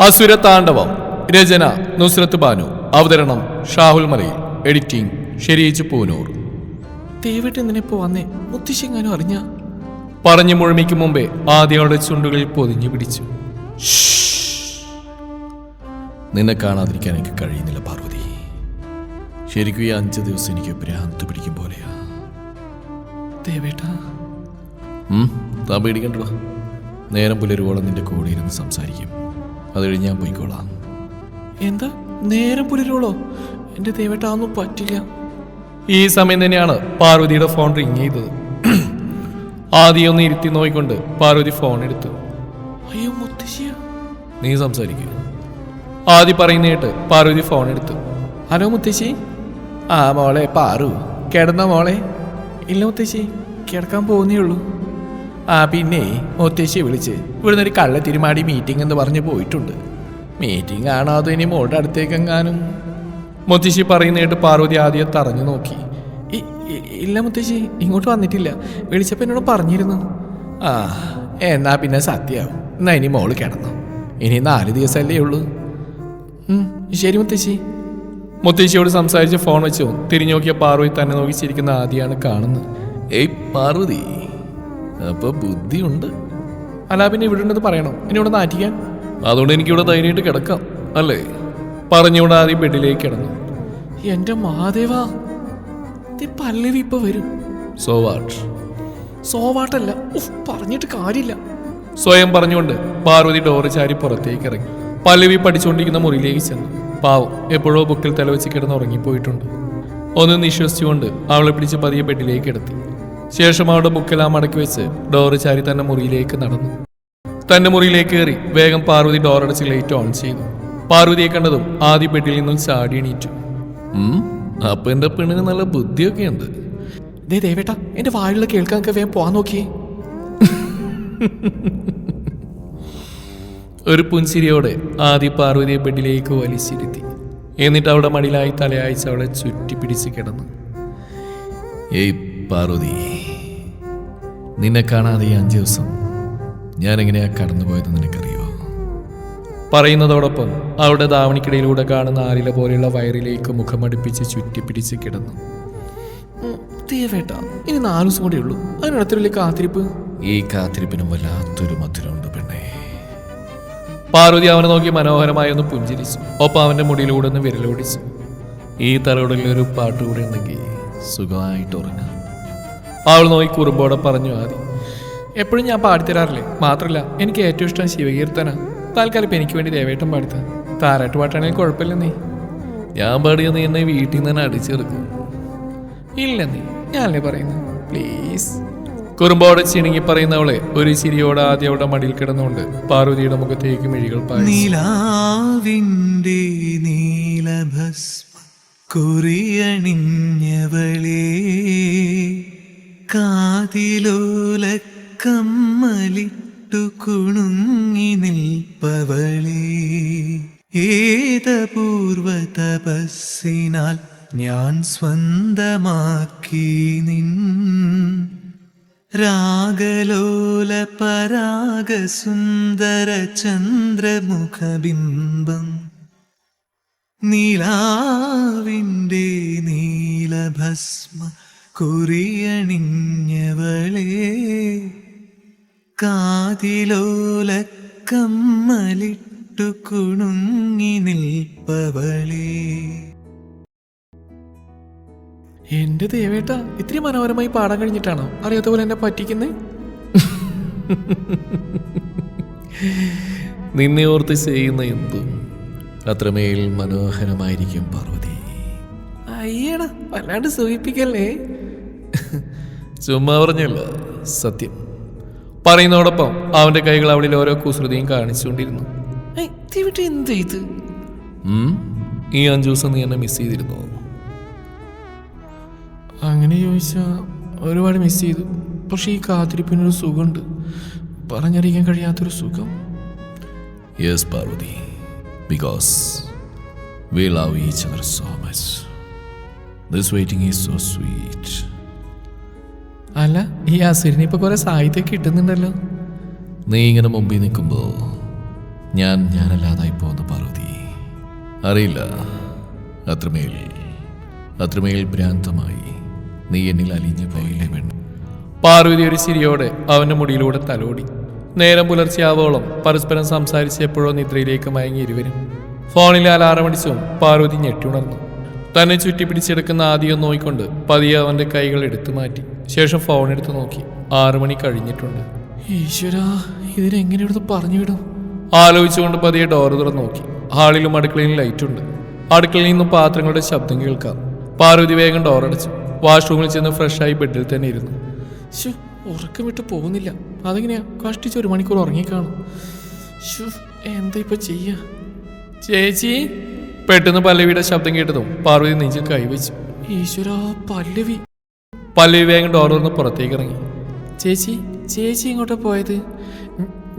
അസുര താണ്ഡവം. രചന നുസ്രത്ത് ബാനു. അവതരണം ഷാഹുൽ മലയിൽ. എഡിറ്റിംഗ് ഷെരീജ് പൂനൂർ. ദേവിട്ട് എന്തിനെപ്പോ വന്നേ? മുത്തശ്ശെങ്ങാനും അറിഞ്ഞ? പറഞ്ഞു മുഴുമിക്ക് മുമ്പേ ആദ്യയുടെ ചുണ്ടുകളിൽ പൊതിഞ്ഞു പിടിച്ചു. നിന്നെ കാണാതിരിക്കാൻ എനിക്ക് കഴിയുന്നില്ല പാർവതി. ശരിക്കും ഈ അഞ്ച് ദിവസം എനിക്ക് ഭ്രാന്ത് പിടിക്കും പോലെയാ. തേവേട്ടാ. താ പേടിക്കണ്ടോ. നേരം പുലരുവോളം നിന്റെ കൂടെ ഇരുന്ന് സംസാരിക്കും. അത് കഴിഞ്ഞ് ഞാൻ പോയിക്കോളാം. എന്താ? നേരം പുലരുവോളോ? എന്റെ ദൈവട്ടാന്നും ഒന്നും പറ്റില്ല. ഈ സമയം തന്നെയാണ് പാർവതിയുടെ ഫോൺ റിങ് ചെയ്തത്. ആദ്യം ഒന്ന് ഇരുത്തി നോയിക്കൊണ്ട് പാർവതി ഫോൺ എടുത്തു. അയ്യോ മുത്തശ്ശിയ. നീ സംസാരിക്കുക ആദ്യം പറയുന്ന കേട്ട് പാർവതി ഫോൺ എടുത്തു. ഹലോ മുത്തശ്ശി. ആ മോളെ പാറു. കിടന്ന മോളെ? ഇല്ല മുത്തശ്ശി. കിടക്കാൻ പോകുന്നേ ഉള്ളൂ. ആ പിന്നെ മുത്തശ്ശിയെ വിളിച്ച് ഇവിടുന്ന് ഒരു കള്ള തിരുമാടി മീറ്റിംഗ് എന്ന് പറഞ്ഞ് പോയിട്ടുണ്ട്. മീറ്റിംഗ് ആണോ അതോ ഇനി മോളുടെ അടുത്തേക്കെങ്ങാനും? മുത്തശ്ശി പറയുന്നതായിട്ട് പാർവതി ആദ്യം തറഞ്ഞു നോക്കി. "ഇ- ഇ- ഇല്ല മുത്തശ്ശി ഇങ്ങോട്ട് വന്നിട്ടില്ല. വിളിച്ചപ്പോൾ എന്നോട് പറഞ്ഞിരുന്നു. ആ എന്നാ പിന്നെ സത്യാവും. എന്നാ ഇനി മോൾ കിടന്നു. ഇനി നാല് ദിവസമല്ലേ ഉള്ളൂ. ശരി മുത്തശ്ശി. മുത്തശ്ശിയോട് സംസാരിച്ച് ഫോൺ വെച്ചു. തിരിഞ്ഞു നോക്കിയ പാർവതി തന്നെ നോക്കി ചിരിക്കുന്ന ആദ്യമാണ് കാണുന്നത്. ഏയ് പാർവതി. അപ്പൊ ബുദ്ധിയുണ്ട്. അല്ല പിന്നെ ഇവിടെ ഉണ്ടെന്ന് പറയണം? എന്നെ ഇവിടെ നാറ്റിക്കാൻ? അതുകൊണ്ട് എനിക്കിവിടെ ധൈര്യമായിട്ട് കിടക്കാം അല്ലേ? പറഞ്ഞുകൊണ്ട് ആദ്യം ബെഡിലേക്ക് കിടന്നു. എന്റെ മാദേവ പല്ലവി ഇപ്പൊ വരും. സോവാട്ട് സോവാട്ടല്ല പറഞ്ഞിട്ട് കാര്യമില്ല. സ്വയം പറഞ്ഞുകൊണ്ട് പാർവതി ഡോറ് ചാരി പുറത്തേക്ക് ഇറങ്ങി. പല്ലവി പഠിച്ചുകൊണ്ടിരിക്കുന്ന മുറിയിലേക്ക് ചെന്നു. പാവം എപ്പോഴോ ബുക്കിൽ തലവെച്ച് കിടന്ന് ഉറങ്ങിപ്പോയിട്ടുണ്ട്. ഒന്ന് നിശ്വസിച്ചുകൊണ്ട് അവളെ പിടിച്ച് പതിയെ ബെഡിലേക്ക് കിടത്തി ശേഷം അവളുടെ ബുക്കെല്ലാം മടക്കി വെച്ച് ഡോറ് ചാരി തന്റെ മുറിയിലേക്ക് നടന്നു. തന്റെ മുറിയിലേക്ക് കയറി വേഗം പാർവതി ഡോറടച്ച് ലൈറ്റ് ഓൺ ചെയ്തു. പാർവതിയെ കണ്ടതും ആദ്യ ബെഡിൽ നിന്നും ചാടി എണീറ്റു. അപ്പൊ എന്റെ പെണ്ണിന് നല്ല ബുദ്ധിയൊക്കെ ഉണ്ട്. ദേ ദേവേട്ട എന്റെ വായുള്ള കേൾക്കാനൊക്കെ വേഗം പോവാൻ നോക്കിയേ. ഒരു പുൻസിരിയോടെ ആദ്യ പാർവതിയെ ബെഡിലേക്ക് വലിച്ചിരുത്തി. എന്നിട്ട് അവളുടെ മടിയിലായി തലയാഴ്ച അവളെ ചുറ്റി പിടിച്ച് കിടന്നു. ഏയ് പാർവതി നിന്നെ കാണാതെ ഈ അഞ്ച് ദിവസം ഞാൻ എങ്ങനെയാ കടന്നുപോയത് നിനക്കറിയോ? പറയുന്നതോടൊപ്പം അവളുടെ ധാവണിക്കിടയിലൂടെ കാണുന്ന ആരില പോലെയുള്ള വയറിലേക്ക് മുഖമടുപ്പിച്ച് ചുറ്റിപ്പിടിച്ച് കിടന്നു. ഇനി നാല് ദിവസം കൂടെ ഉള്ളൂ. അതിനടുത്ത വലിയ കാത്തിരിപ്പ്? ഈ കാത്തിരിപ്പിനും വല്ലാത്തൊരു മധുരമുണ്ട് പെണ്ണേ. പാർവതി അവനെ നോക്കി മനോഹരമായി ഒന്ന് പുഞ്ചിരിച്ചു. ഒപ്പം അവന്റെ മുടിയിലൂടെ ഒന്ന് വിരലോടിച്ചു. ഈ തലോടലിൽ ഒരു പാട്ട് കൂടെ ഉണ്ടെങ്കിൽ സുഖമായിട്ട് ഉറങ്ങാം. അവൾ നോക്കി കുറുമ്പോടെ പറഞ്ഞു ആദി. എപ്പോഴും ഞാൻ പാടിത്തരാറില്ലേ? മാത്രമല്ല എനിക്ക് ഏറ്റവും ഇഷ്ടം ശിവകീർത്തന. തൽക്കാലം ഇപ്പം എനിക്ക് വേണ്ടി ദേവേട്ടൻ പാടിത്ത. താരാട്ട് പാട്ടാണെങ്കിൽ കുഴപ്പമില്ല നീ. ഞാൻ പാടിയ നീ എന്നെ വീട്ടിൽ നിന്ന് തന്നെ അടിച്ചെടുക്കും. ഇല്ല നീ ഞാനല്ലേ പറയുന്നു. പ്ലീസ് കുറുമ്പോടെ ചിണുങ്ങി പറയുന്നവളെ ഒരു ചിരിയോടെ ആദ്യം അവളുടെ മടിയിൽ കിടന്നുകൊണ്ട് പാർവതിയുടെ മുഖത്തേക്ക് മിഴികൾ നിലാവിന്റെ നീലഭസ്മ കുറിയണിഞ്ഞവളേ. കാതിലോല കമ്മലിട്ടു കുണുങ്ങി നിൽപ്പവളേ. ഏതപൂർവ തപസ്സിനാൽ ഞാൻ സ്വന്തമാക്കി നിൻ. രാഗലോല പരാഗസുന്ദര ചന്ദ്രമുഖബിംബം നീലാവിന്റെ നീലഭസ്മ കുറിയണിഞ്ഞവളേ കാതിലോലക്കമ്മലിട്ടു കുണുങ്ങി നിൽപ്പവളേ. എന്റെ ദേവേട്ട ഇത്ര മനോഹരമായി പാടാൻ കഴിഞ്ഞിട്ടാണോ? അറിയാത്ത പോലെ എന്നെ പറ്റിക്കുന്നേ? നിന്നെ ഓർത്ത് ചെയ്യുന്ന എന്തും അത്രമേൽ മനോഹരമായിരിക്കും പാർവതി. അയ്യടാ വല്ലാണ്ട് സൂചിപ്പിക്കല്ലേ ചുമ്മാ പറഞ്ഞല്ല സത്യം. പറയുന്നതോടൊപ്പം അവന്റെ കൈകൾ അവളിൽ ഓരോ കുസൃതിയും കാണിച്ചുകൊണ്ടിരുന്നു. ഈ അഞ്ചു ദിവസം നീ എന്നെ മിസ് ചെയ്തിരുന്നു? അങ്ങനെ ചോദിച്ചാൽ ഒരുപാട് മിസ് ചെയ്തു. പക്ഷെ ഈ കാത്തിരിപ്പിനൊരു സുഖമുണ്ട്. പറഞ്ഞറിയിക്കാൻ കഴിയാത്തൊരു സുഖം. Yes Parvati. Because we love each other so much this waiting is so sweet അല്ല ഈ അസുരന് ഇപ്പൊ കുറെ സാഹിത്യം കിട്ടുന്നുണ്ടല്ലോ. നീ ഇങ്ങനെ മുമ്പിൽ നിൽക്കുമ്പോൾ ഞാൻ ഞാനല്ലാതായി അറിയില്ല. അത്രമേൽ അത്രമേൽ ഭ്രാന്തമായി നീ എന്നിൽ അലിഞ്ഞു പോയില്ലേ പെണ്ണ്. പാർവതി ഒരു ചിരിയോടെ അവന്റെ മുടിയിലൂടെ തലോടി. നേരം പുലർച്ചെയാവോളം പരസ്പരം സംസാരിച്ചപ്പോഴോ നിദ്രയിലേക്ക് മയങ്ങി ഇരുവരും. ഫോണിൽ അലാറമടിച്ചും പാർവതി ഞെട്ടിയുണർന്നു. തന്നെ ചുറ്റി പിടിച്ചെടുക്കുന്ന ആദ്യം നോയിക്കൊണ്ട് പതിയെ അവന്റെ കൈകൾ എടുത്തു മാറ്റി. ശേഷം ഫോൺ എടുത്തു നോക്കി. ആറു മണി കഴിഞ്ഞിട്ടുണ്ട്. ഈശ്വരാ ഇതിനെങ്ങനെ എടുത്ത് പറഞ്ഞു വിടും? ആലോചിച്ചുകൊണ്ട് പതിയെ ഡോർ തുറന്ന് നോക്കി. ഹാളിലും അടുക്കളയിലും ലൈറ്റ് ഉണ്ട്. അടുക്കളയിൽ നിന്നും പാത്രങ്ങളുടെ ശബ്ദം കേൾക്കാം. പാർവതി വേഗം ഡോർ അടച്ചു. വാഷ്റൂമിൽ ചെന്ന് ഫ്രഷായി ബെഡിൽ തന്നെ ഇരുന്നു. ശു ഉറക്കം വിട്ട് പോകുന്നില്ല. അതെങ്ങനെയാ? കഷ്ടിച്ച് ഒരു മണിക്കൂർ ഉറങ്ങിക്കാണും. ശു എന്താ ഇപ്പൊ ചെയ്യാ? ചേച്ചി പെട്ടെന്ന് പല്ലവിയുടെ ശബ്ദം കേട്ടതും പാർവതി നെഞ്ചിൽ കൈവച്ചു ഈശ്വരാ പല്ലവി. പല്ലവി വേഗം ഡോർ പുറത്തേക്ക് ഇറങ്ങി. ചേച്ചി ചേച്ചി ഇങ്ങോട്ട് പോയത്?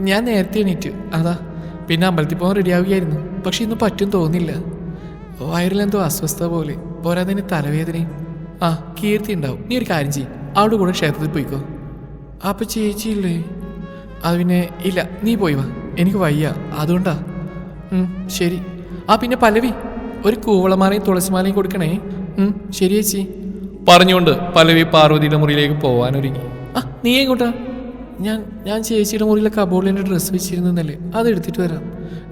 ഞാൻ നേരത്തെ എണീറ്റ് അതാ. പിന്നെ അമ്പലത്തിൽ പോകാൻ റെഡിയാവുകയായിരുന്നു. പക്ഷെ ഇന്ന് പറ്റും തോന്നില്ല. വയറിലെന്തോ അസ്വസ്ഥത പോലെ. പോരാതിന് തലവേദനയും. ആ കീർത്തി ഉണ്ടാവും. നീ ഒരു കാര്യം ചെയ്യും. അവിടെ കൂടെ ക്ഷേത്രത്തിൽ പോയിക്കോ. അപ്പൊ ചേച്ചിയില്ലേ അത് പിന്നെ ഇല്ല. നീ പോയി വാ. എനിക്ക് വയ്യ. അതുകൊണ്ടാ. ശരി. ആ പിന്നെ പലവി ഒരു കൂവളമാലയും തുളസിമാലയും കൊടുക്കണേ. ഉം, ശരി ചേച്ചി. പറഞ്ഞുകൊണ്ട് പല്ലവി പാർവതിയുടെ മുറിയിലേക്ക് പോവാനൊരുങ്ങി. ആ നീ എങ്ങോട്ടാ? ഞാൻ ഞാൻ ചേച്ചിയുടെ മുറിയിലെ കബോർഡിന്റെ ഡ്രസ്സ് വെച്ചിരുന്നല്ലേ അത് എടുത്തിട്ട് വരാം.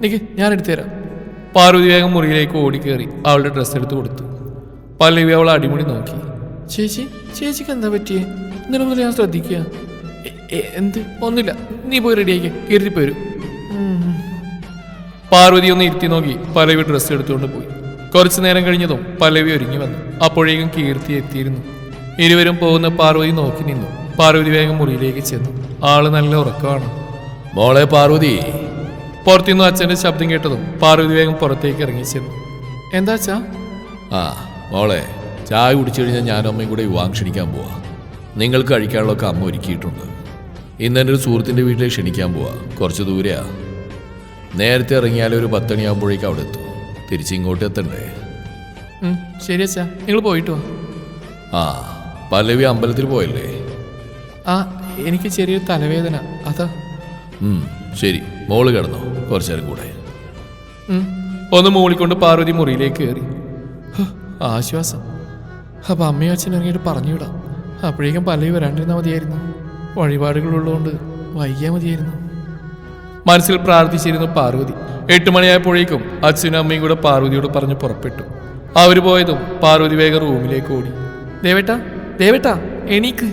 നിക്ക് ഞാൻ എടുത്തു തരാം. പാർവതി വേഗം മുറിയിലേക്ക് ഓടിക്കേറി അവളുടെ ഡ്രസ്സ് എടുത്ത് കൊടുത്തു. പലവി അവൾ അടിമുടി നോക്കി. ചേച്ചി ചേച്ചിക്ക് എന്താ പറ്റിയേ? ഇന്നലെ മുതൽ ഞാൻ ശ്രദ്ധിക്കുക എന്ത്? ഒന്നുമില്ല. നീ പോയി റെഡിയാക്കി കയറി പോരും. പാർവതി ഒന്ന് ഇരുത്തി നോക്കി പല്ലവി ഡ്രസ്സ് എടുത്തുകൊണ്ട് പോയി. കുറച്ചു നേരം കഴിഞ്ഞതും പല്ലവി ഒരുങ്ങി വന്നു. അപ്പോഴേക്കും കീർത്തി എത്തിയിരുന്നു. ഇരുവരും പോകുന്ന പാർവതി നോക്കി നിന്നു. പാർവതി വേഗം മുറിയിലേക്ക് ചെന്നു. ആൾ നല്ല ഉറക്കമാണ്. മോളെ പാർവതി. പുറത്തുനിന്ന് അച്ഛന്റെ ശബ്ദം കേട്ടതും പാർവതി വേഗം പുറത്തേക്ക് ഇറങ്ങി ചെന്നു. എന്താ അച്ഛാ? ആ മോളെ ചായ കുടിച്ചു കഴിഞ്ഞാൽ ഞാനും അമ്മയും കൂടെ വിവാഹം ക്ഷണിക്കാൻ പോവാ. നിങ്ങൾക്ക് കഴിക്കാനുള്ളതൊക്കെ അമ്മ ഒരുക്കിയിട്ടുണ്ട്. ഇന്ന് എന്റെ ഒരു സുഹൃത്തിന്റെ വീട്ടിലേക്ക് ക്ഷണിക്കാൻ പോവാ. കുറച്ച് ദൂരെയാ. നേരത്തെ ഇറങ്ങിയാൽ ഒരു പത്തണിയാകുമ്പോഴേക്കും അവിടെ എത്തും. തിരിച്ചിങ്ങോട്ട് എത്തണ്ടേ? ശരി അച്ഛാ. നിങ്ങൾ പോയിട്ട് ആ പല്ലവി അമ്പലത്തിൽ പോയല്ലേ? ആ എനിക്ക് ചെറിയൊരു തലവേദന. അതാ. ശരി. മോൾ കിടന്നോ. കുറച്ചു നേരം കൂടെ ഒന്ന് മൂളിക്കൊണ്ട് പാർവതി മുറിയിലേക്ക് കയറി. ആശ്വാസം. അപ്പം അമ്മയും അച്ഛനും ഇറങ്ങിയിട്ട് പറഞ്ഞു വിടാം അപ്പോഴേക്കും പല്ലവി വരാണ്ടിരുന്നാൽ മതിയായിരുന്നു. വഴിപാടുകളുള്ളതുകൊണ്ട് വൈകിയാൽ മതിയായിരുന്നു. മനസ്സിൽ പ്രാർത്ഥിച്ചിരുന്നു പാർവതി. എട്ട് മണിയായപ്പോഴേക്കും അച്ഛനും അമ്മയും കൂടെ പാർവതിയോട് പറഞ്ഞ് പുറപ്പെട്ടു. അവർ പോയതും പാർവതി വേഗം റൂമിലേക്ക് ഓടി. ദേവേട്ടാ ദേവേട്ടാ എനിക്ക്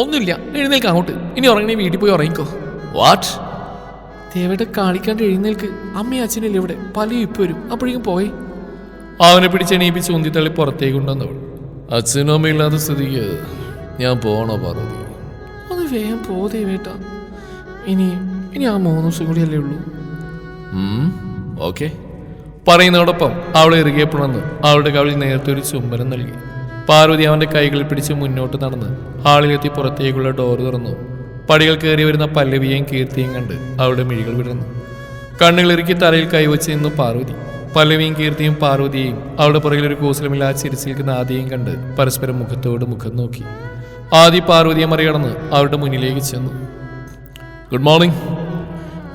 ഒന്നുമില്ല എഴുന്നേൽക്ക് അങ്ങോട്ട്. ഇനി ഉറങ്ങണേ വീട്ടിൽ പോയി ഉറങ്ങിക്കോ. വാട്ട് ദേവേട്ട കാണിക്കാണ്ട് എഴുന്നേൽക്ക്. അമ്മയും അച്ഛനല്ലേ ഇവിടെ. പലയും ഇപ്പൊ വരും. അപ്പോഴേക്കും പോയി അവനെ പിടിച്ച് ചൂന്തി ഉന്തിത്തള്ളി പുറത്തേക്ക് കൊണ്ടുവന്നവൾ അച്ഛനും അമ്മയില്ലാത്ത സ്ഥിതിക്ക് ഞാൻ പോണോ പാർവതി? അത് വേഗം പോതേ വേട്ട ഇനി ഇനി ആ മൂന്ന് ദിവസം കൂടിയല്ലേ ഉള്ളൂ. ഓക്കെ. പറയുന്നതോടൊപ്പം അവളെ ഇറുകെ പുണർന്ന് അവളുടെ കവിളിൽ നേരത്തെ ഒരു ചുംബനം നൽകി. പാർവതി അവന്റെ കൈകളിൽ പിടിച്ച് മുന്നോട്ട് നടന്ന് ഹാളിലെത്തി പുറത്തേക്കുള്ള ഡോർ തുറന്നു. പടികൾ കയറി വരുന്ന പല്ലവിയെയും കീർത്തിയും കണ്ട് അവളുടെ മിഴികൾ വിടർന്നു. കണ്ണുകൾ ഇറുക്കി തലയിൽ കൈവച്ച് നിന്നു പാർവതി. പല്ലവിയും കീർത്തിയും പാർവതിയെയും അവളുടെ പുറകിൽ ഒരു കൂസലമില്ലാതെ ചിരിച്ചിരിക്കുന്ന ആദിയെയും കണ്ട് പരസ്പരം മുഖത്തോട് മുഖം നോക്കി. ആദി പാർവതിയെ മറികടന്ന് അവളുടെ മുന്നിലേക്ക് ചെന്നു. ഗുഡ് മോർണിംഗ്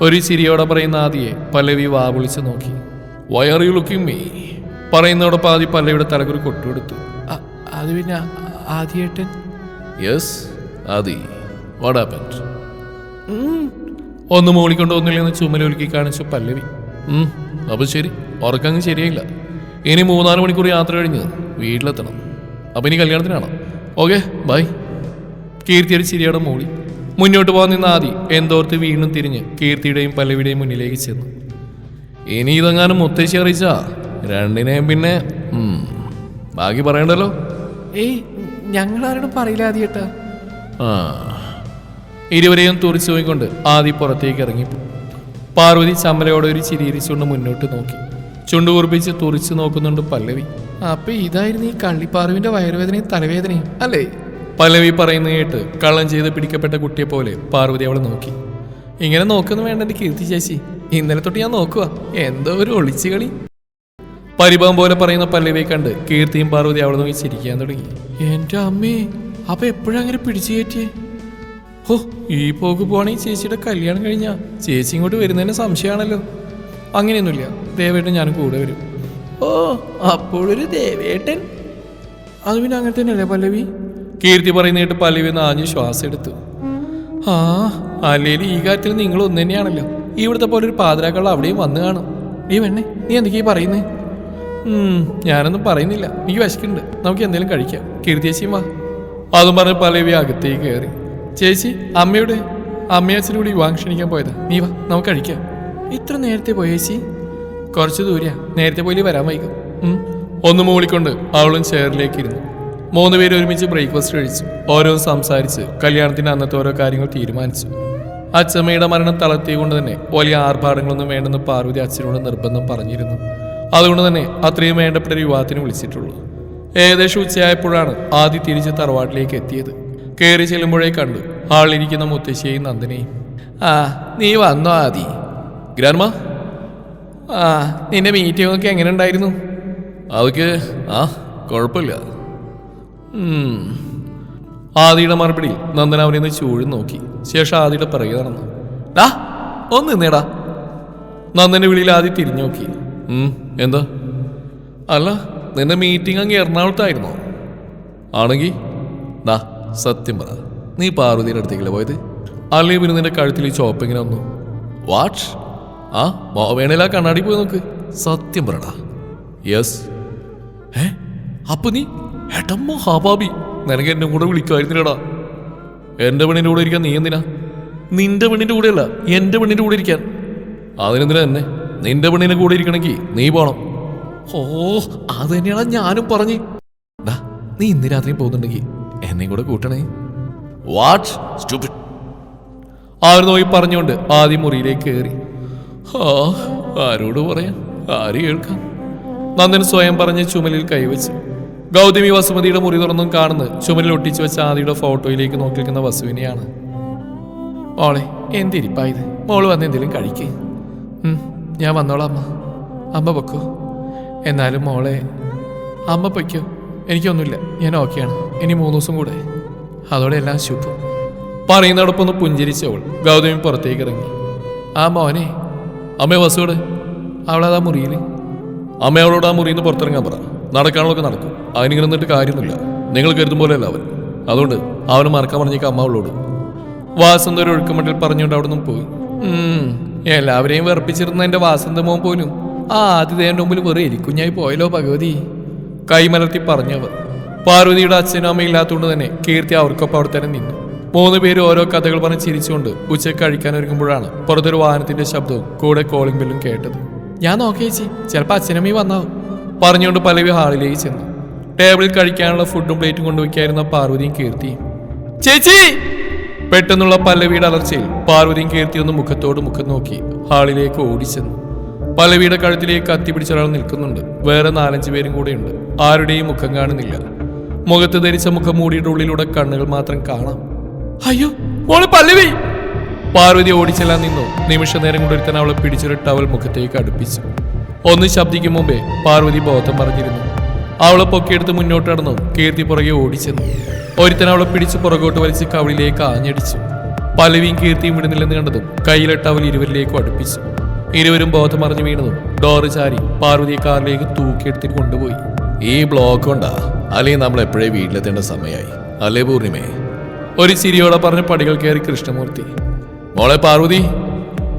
ഒരു ചിരിയോടെ പറയുന്ന ആദിയെ പല്ലവി വാ വിളിച്ച് നോക്കി. Why are you looking me പറയുന്നതോടൊപ്പം ആദി പല്ലവിയുടെ തലകുറി കൊട്ടുകൊടുത്തു. അത് പിന്നെ ആദിയേട്ടൻ? യെസ് ആദി. വാട്ട് ഹാപ്പൻഡ് ഒന്ന് മൂളിക്കൊണ്ട് ഒന്നില്ലെന്ന് ചുമലൊലുക്കി കാണിച്ചു പല്ലവി. അപ്പൊ ശരി. ഉറക്കങ്ങ് ശരിയായില്ല. ഇനി മൂന്നാൽ മണിക്കൂർ യാത്ര കഴിഞ്ഞ് വീട്ടിലെത്തണം. അപ്പൊ ഇനി കല്യാണത്തിനാണോ ഓക്കെ ബൈ. കീർത്തിയുടെ ചിരിയുടെ മൂളി. മുന്നോട്ട് പോകാൻ നിന്ന ആദി എന്തോർത്ത് വീണ്ടും തിരിഞ്ഞ് കീർത്തിയുടെയും പല്ലവിയുടെയും മുന്നിലേക്ക് ചെന്നു. ഇനി ഇതെങ്ങാനും മുത്തശ്ശി അറിയിച്ചാ? രണ്ടിനെയും പിന്നെ ബാക്കി പറയണ്ടല്ലോ? ഏയ് ഞങ്ങൾ ആരോടും പറയില്ല ആദ്യേട്ടാ ആ. ഇരുവരെയും തുറിച്ചു പോയിക്കൊണ്ട് ആദി പുറത്തേക്ക് ഇറങ്ങിപ്പോ പാർവതി ചമ്മലയോടെ ഒരു ചിരിയിരിച്ചുകൊണ്ട് മുന്നോട്ട് നോക്കി. ചുണ്ടു കുറിപ്പിച്ച് തുറിച്ചു നോക്കുന്നുണ്ട് പല്ലവി. അപ്പൊ ഇതായിരുന്നു ഈ കള്ളിപ്പാറുവിന്റെ വയറുവേദനയും തലവേദനയും അല്ലേ? പല്ലവി പറയുന്ന കേട്ട് കള്ളം ചെയ്ത് പിടിക്കപ്പെട്ട കുട്ടിയെ പോലെ പാർവതി അവളെ നോക്കി. ഇങ്ങനെ നോക്കുന്നു വേണ്ട എന്റെ കീർത്തി ചേച്ചി. ഇന്നലെ തൊട്ട് ഞാൻ നോക്കുക എന്തോ ഒരു ഒളിച്ചു കളി. പരിഭവം പോലെ പറയുന്ന പല്ലവിയെ കണ്ട് കീർത്തിയും പാർവതി അവളെ നോക്കി ചിരിക്കാൻ തുടങ്ങി. എന്റെ അമ്മേ അപ്പൊ എപ്പോഴങ്ങനെ പിടിച്ചു കയറ്റിയേ? ഓ ഈ പോക്ക് പോവാണെങ്കിൽ ചേച്ചിയുടെ കല്യാണം കഴിഞ്ഞാ. ചേച്ചി ഇങ്ങോട്ട് വരുന്നതിന് സംശയമാണല്ലോ. അങ്ങനെയൊന്നുമില്ല. ദേവേട്ടൻ ഞാനും കൂടെ വരും. ഓ അപ്പോഴൊരു ദേവേട്ടൻ. അത് പിന്നെ അങ്ങനെ തന്നെയല്ലേ പല്ലവി? കീർത്തി പറയുന്ന കേട്ട് പല്ലവി ഒന്ന് ആഞ്ഞ് ശ്വാസം എടുത്തു. ആ അല്ലേലും ഈ കാര്യത്തിൽ നിങ്ങൾ ഒന്ന് തന്നെയാണല്ലോ. ഇവിടുത്തെ പോലെ ഒരു പാതിരാക്കൾ അവിടെയും വന്നു കാണും. നീ വേണേ നീ എന്തൊക്കെയാ പറയുന്നേ? ഉം, ഞാനൊന്നും പറയുന്നില്ല. എനിക്ക് വിശക്കുന്നുണ്ട്. നമുക്ക് എന്തെങ്കിലും കഴിക്കാം. കീർത്തി ചേച്ചിയും വാ. അതും പറഞ്ഞ് പല്ലവി അകത്തേക്ക് കയറി. ചേച്ചി അമ്മയുടെ അമ്മയച്ഛനും കൂടി വിവാഹം ക്ഷണിക്കാൻ പോയത്. നീ വാ നമുക്ക് കഴിക്കാം. ഇത്ര നേരത്തെ പോയേച്ചി കുറച്ച് ദൂരെയാ. നേരത്തെ പോയി വരാൻ വൈകും. ഒന്ന് മൂളിക്കൊണ്ട് അവളും ചെയറിലേക്ക് ഇരുന്നു. മൂന്ന് പേര് ഒരുമിച്ച് ബ്രേക്ക്ഫാസ്റ്റ് കഴിച്ചു. ഓരോ സംസാരിച്ച് കല്യാണത്തിന് അന്നത്തെ ഓരോ കാര്യങ്ങൾ തീരുമാനിച്ചു. അച്ഛമ്മയുടെ മരണം തളർത്തിയുകൊണ്ട് തന്നെ വലിയ ആർഭാടങ്ങളൊന്നും വേണ്ടെന്ന് പാർവതി അച്ഛനോട് നിർബന്ധം പറഞ്ഞിരുന്നു. അതുകൊണ്ട് തന്നെ അത്രയും വേണ്ടപ്പെട്ട ഒരു വിളിച്ചിട്ടുള്ളൂ. ഏകദേശം ഉച്ചയായപ്പോഴാണ് ആദ്യ തിരിച്ച് തറവാട്ടിലേക്ക് എത്തിയത്. കയറി ചെല്ലുമ്പോഴേ കണ്ടു ഹാളിലിരിക്കുന്ന മുത്തശ്ശിയെയും നന്ദനെയും ആ നീ വന്നോ ആദി? ഗ്രാൻമ ആ നിന്റെ മീറ്റിംഗ് ഒക്കെ എങ്ങനെ ഉണ്ടായിരുന്നു? അവക്ക് ആ കുഴപ്പമില്ല. ആദിയുടെ മറുപടി നന്ദന അവനെ ഒന്ന് ചൂഴും നോക്കി. ശേഷം ആദിയുടെ പിറകെ നടന്നു. ഡാ ഒന്ന് നിന്നേടാ. നന്ദന്റെ വിളിയിൽ ആദ്യം തിരിഞ്ഞു നോക്കി. എന്താ? അല്ല നിന്റെ മീറ്റിംഗ് അങ്ങ് എറണാകുളത്തായിരുന്നോ? ആണെങ്കിൽ ദാ സത്യം പറ. നീ പാർവതിയുടെ അടുത്തേക്കല്ലേ പോയത്? അല്ലെങ്കിൽ പിന്നെ നിന്റെ കഴുത്തിൽ ഈ ചോപ്പ് ഇങ്ങനെ വന്നു. വാട്ട് ആ വേണേല കണ്ണാടി പോയി നോക്ക്. സത്യം പറടാ. യെസ്. ഏ അപ്പൊ നീ ഹെട്ടമ്മോ ഹാബാബി നിനക്ക് എന്നെ കൂടെ വിളിക്കുമായിരുന്നില്ലടാ എന്റെ പെണ്ണിന്റെ കൂടെ ഇരിക്കാൻ നീ എന്തിനാ? നിന്റെ പെണ്ണിന്റെ കൂടെയല്ല എന്റെ പെണ്ണിന്റെ കൂടെ ഇരിക്കാൻ. അതിനെന്തിനാ എന്നെ? നിന്റെ പെണ്ണിന്റെ കൂടെ ഇരിക്കണമെങ്കിൽ നീ പോണം. ഓ അത് തന്നെയാണ് ഞാനും പറഞ്ഞ്. നീ ഇന്ന് രാത്രി പോകുന്നുണ്ടെങ്കിൽ എന്നെ കൂടെ കൂട്ടണേ. വാട്ട്? ആയിരുന്നു പോയി പറഞ്ഞുകൊണ്ട് ആദ്യം മുറിയിലേക്ക് കയറി. ആ ആരോട് പറയാൻ? ആര് കേൾക്കാം? നന്ദൻ സ്വയം പറഞ്ഞ് ചുമലിൽ കൈവച്ച്. ഗൗതമി വസുമതിയുടെ മുറി തുറന്നും കാണുന്ന. ചുമലിൽ ഒട്ടിച്ചു വെച്ച ആദിയുടെ ഫോട്ടോയിലേക്ക് നോക്കിയിരിക്കുന്ന വസുവിനെയാണ്. മോളെ എന്തിരിപ്പായത്? മോൾ വന്ന് എന്തെങ്കിലും കഴിക്കേ. ഞാൻ വന്നോളാം അമ്മ. അമ്മ പൊക്കോ. എന്നാലും മോളെ അമ്മ പൊയ്ക്കോ. എനിക്കൊന്നുമില്ല. ഞാൻ ഓക്കെയാണ്. ഇനി മൂന്ന് ദിവസം കൂടെ. അതോടെ എല്ലാം ശുഭം. പറയുന്നതോടൊപ്പം പുഞ്ചിരിച്ചവൾ ഗൗതമി പുറത്തേക്ക് ഇറങ്ങി. ആ മോനെ അമ്മ വസുവിടെ അവളതാ മുറിയിൽ അമ്മ അവളോട് ആ മുറിയിൽ നിന്ന് പുറത്തിറങ്ങാൻ പറ. നടക്കാനുള്ളൊക്കെ നടക്കും. അതിനിങ്ങനെ നിന്നിട്ട് കാര്യമൊന്നുമില്ല. നിങ്ങൾ കരുതും പോലെയല്ല അവൻ. അതുകൊണ്ട് അവനെ മറക്കാൻ പറഞ്ഞേക്ക അമ്മ അവളോട്. വാസന്ത ഒരു ഒഴുക്കമട്ടിൽ പറഞ്ഞുകൊണ്ട് അവിടെ നിന്നും പോയി എല്ലാവരെയും വെറുപ്പിച്ചിരുന്ന എന്റെ വാസന്തമോൻ പോലും. ആ ആതിഥേന്റെ മുമ്പിൽ വെറുതെ എലിക്കുഞ്ഞായി പോയല്ലോ ഭഗവതി. കൈമലർത്തി പറഞ്ഞവർ. പാർവതിയുടെ അച്ഛനും അമ്മ ഇല്ലാത്തതുകൊണ്ട് തന്നെ കീർത്തി അവർക്കൊപ്പം അവിടെ തന്നെ നിന്നു. മൂന്ന് പേര് ഓരോ കഥകൾ പറഞ്ഞ് ചിരിച്ചുകൊണ്ട് ഉച്ചയ്ക്ക് കഴിക്കാൻ ഒരുങ്ങുമ്പോഴാണ് പുറത്തൊരു വാഹനത്തിന്റെ ശബ്ദവും കൂടെ കോളിംഗ് ബെല്ലും കേട്ടത്. ഞാൻ നോക്കി ചേച്ചി ചിലപ്പോൾ അച്ഛനമ്മീ വന്നാവും പറഞ്ഞുകൊണ്ട് പലവി ഹാളിലേക്ക് ചെന്നു. ടേബിളിൽ കഴിക്കാനുള്ള ഫുഡും പ്ലേറ്റും കൊണ്ടുവയ്ക്കായിരുന്ന പാർവതിയും കീർത്തിയും ചേച്ചി! പെട്ടെന്നുള്ള പല്ലവിയുടെ അലർച്ചയിൽ പാർവതിയും കീർത്തി ഒന്ന് മുഖത്തോട് മുഖം നോക്കി ഹാളിലേക്ക് ഓടിച്ചെന്നു. പല്ലവിയുടെ കഴുത്തിലേക്ക് കത്തി പിടിച്ച ഒരാൾ നിൽക്കുന്നുണ്ട്. വേറെ നാലഞ്ച് പേരും കൂടെയുണ്ട്. ആരുടെയും മുഖം കാണുന്നില്ല. മുഖത്ത് ധരിച്ച മുഖം മൂടിയുടെ ഉള്ളിലൂടെ കണ്ണുകൾ മാത്രം കാണാം. അയ്യോ മോൾ പല്ലവി. പാർവതി ഓടിച്ചെല്ലാൻ നിന്നു. നിമിഷ നേരം കൊണ്ട് ഒരുത്തൻ അവളെ പിടിച്ചൊരു ടവൽ മുഖത്തേക്ക് അടുപ്പിച്ചു. ഒന്ന് ശബ്ദിക്കും മുമ്പേ പാർവതി ബോധം പറഞ്ഞിരുന്നു. അവളെ പൊക്കിയെടുത്ത് മുന്നോട്ട് നടന്നു. കീർത്തി പുറകെ ഓടിച്ചെന്നു. ഒരുത്തൻ അവളെ പിടിച്ച് പുറകോട്ട് വലിച്ച് കവിളിലേക്ക് ആഞ്ഞടിച്ചു. പലവിയും കീർത്തിയും വിടുന്നില്ലെന്ന് കണ്ടതും കയ്യിലെ ടവൽ ഇരുവരിലേക്കും അടുപ്പിച്ചു. ഇരുവരും ബോധം മറിഞ്ഞു വീണതും ഡോറ് ചാരി പാർവതി കാറിലേക്ക് തൂക്കിയെടുത്തിട്ട് കൊണ്ടുപോയി. ഈ ബ്ലോക്ക് കൊണ്ടാ. അല്ലെങ്കിൽ നമ്മൾ എപ്പോഴേ വീട്ടിലെത്തേണ്ട സമയമായി അല്ലേ പൂർണിമേ? ഒരു ചിരിയോടെ പറഞ്ഞ് പടികൾ കയറി കൃഷ്ണമൂർത്തി. മോളെ പാർവതി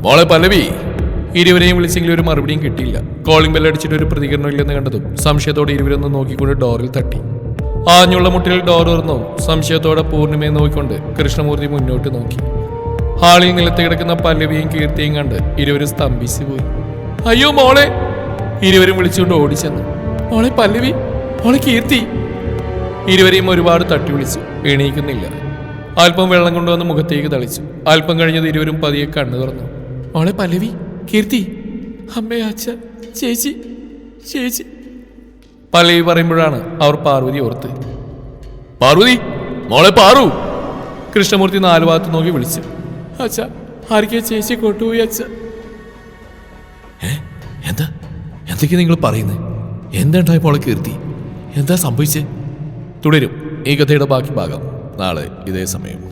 മോളെ പല്ലവി. ഇരുവരെയും വിളിച്ചെങ്കിലും ഒരു മറുപടിയും കിട്ടിയില്ല. കോളിംഗ് ബെൽ അടിച്ചിട്ട് ഒരു പ്രതികരണം ഇല്ലെന്ന് കണ്ടതും സംശയത്തോടെ ഇരുവരൊന്ന് നോക്കിക്കൊണ്ട് ഡോറിൽ തട്ടി. ആഞ്ഞുള്ള മുട്ടിൽ ഡോർ തുറന്നു. സംശയത്തോടെ പൂർണിമയെ നോക്കിക്കൊണ്ട് കൃഷ്ണമൂർത്തി മുന്നോട്ട് നോക്കി. ഹാളിൽ നിലത്ത് കിടക്കുന്ന പല്ലവിയും കീർത്തിയും കണ്ട് ഇരുവരും സ്തംഭിച്ചു പോയി. അയ്യോ മോളെ ഇരുവരും വിളിച്ചുകൊണ്ട് ഓടിച്ചെന്നു. മോളെ പല്ലവി മോളെ കീർത്തി. ഇരുവരെയും ഒരുപാട് തട്ടി വിളിച്ചു. എണീക്കുന്നില്ല. അല്പം വെള്ളം കൊണ്ടുവന്ന് മുഖത്തേക്ക് തളിച്ചു. അല്പം കഴിഞ്ഞത് ഇരുവരും പതിയെ കണ്ണു തുറന്നു. മോളെ പല്ലവി കീർത്തി അമ്മേ അച്ഛ ചേച്ചി ചേച്ചി. പല്ലവി പറയുമ്പോഴാണ് അവർ പാർവതി ഓർത്ത്. പാർവതി മോളെ പാറു. കൃഷ്ണമൂർത്തി നാലു ഭാഗത്ത് നോക്കി വിളിച്ചു. അച്ഛ ആർക്കെ ചേച്ചി കൊണ്ടുപോയി അച്ഛ. എന്താ? എന്തൊക്കെയാ നിങ്ങൾ പറയുന്നത് എന്താ ഉണ്ടായപ്പോൾ കീർത്തി? എന്താ സംഭവിച്ചേ? തുടരും ഈ കഥയുടെ ബാക്കി ഭാഗം. നാളെ ഇതേ സമയം